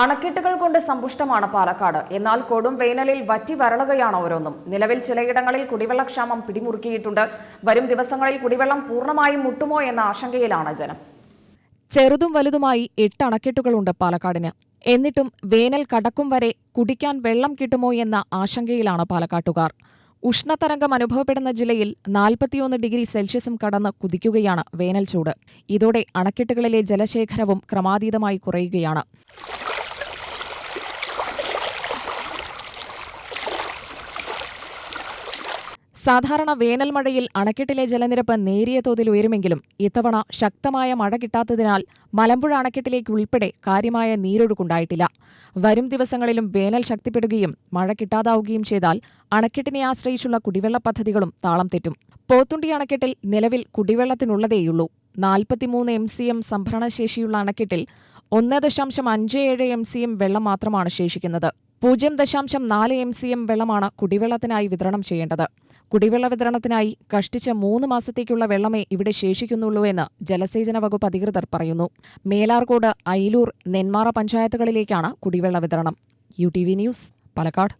അണക്കെട്ടുകൾ കൊണ്ട് സമ്പുഷ്ടമാണ് പാലക്കാട്. എന്നാൽ കൊടും വേനലിൽ വറ്റി വരളുകയാണ് ഓരോന്നും. നിലവിൽ ചിലയിടങ്ങളിൽ കുടിവെള്ളക്ഷാമം പിടിമുറുക്കിയിട്ടുണ്ട്. വരും ദിവസങ്ങളിൽ കുടിവെള്ളം പൂർണമായും മുട്ടുമോ എന്ന ആശങ്കയിലാണ് ജനം. ചെറുതും വലുതുമായി എട്ട് അണക്കെട്ടുകളുണ്ട് പാലക്കാടിന്. എന്നിട്ടും വേനൽ കടക്കും വരെ കുടിക്കാൻ വെള്ളം കിട്ടുമോ എന്ന ആശങ്കയിലാണ് പാലക്കാട്ടുകാർ. ഉഷ്ണതരംഗം അനുഭവപ്പെടുന്ന ജില്ലയിൽ നാൽപ്പത്തിയൊന്ന് ഡിഗ്രി സെൽഷ്യസും കടന്ന് കുതിക്കുകയാണ് വേനൽ ചൂട്. ഇതോടെ അണക്കെട്ടുകളിലെ ജലശേഖരവും ക്രമാതീതമായി കുറയുകയാണ്. സാധാരണ വേനൽ മഴയിൽ അണക്കെട്ടിലെ ജലനിരപ്പ് നേരിയ തോതിൽ ഉയരുമെങ്കിലും ഇത്തവണ ശക്തമായ മഴ കിട്ടാത്തതിനാൽ മലമ്പുഴ അണക്കെട്ടിലേക്ക് ഉൾപ്പെടെ കാര്യമായ നീരൊഴുക്കുണ്ടായിട്ടില്ല. വരും ദിവസങ്ങളിലും വേനൽ ശക്തിപ്പെടുകയും മഴ കിട്ടാതാവുകയും ചെയ്താൽ അണക്കെട്ടിനെ ആശ്രയിച്ചുള്ള കുടിവെള്ള പദ്ധതികളും താളം തെറ്റും. പോത്തുണ്ടി അണക്കെട്ടിൽ നിലവിൽ കുടിവെള്ളത്തിനുള്ളതേയുള്ളൂ. നാൽപ്പത്തിമൂന്ന് എം സി എം സംഭരണശേഷിയുള്ള അണക്കെട്ടിൽ ഒന്ന് ദശാംശം അഞ്ച് ഏഴ് എം സി എം വെള്ളം മാത്രമാണ് ശേഷിക്കുന്നത്. പൂജ്യം ദശാംശം നാല് എം സി എം വെള്ളമാണ് കുടിവെള്ളത്തിനായി വിതരണം ചെയ്യേണ്ടത്. കുടിവെള്ള വിതരണത്തിനായി കഷ്ടിച്ച മൂന്ന് മാസത്തേക്കുള്ള വെള്ളമേ ഇവിടെ ശേഷിക്കുന്നുള്ളൂ എന്ന് ജലസേചന വകുപ്പ് അധികൃതർ പറയുന്നു. മേലാർകോട് അയിലൂർ നെന്മാറ പഞ്ചായത്തുകളിലേക്കാണ് കുടിവെള്ള വിതരണം. U T V news Palakkad.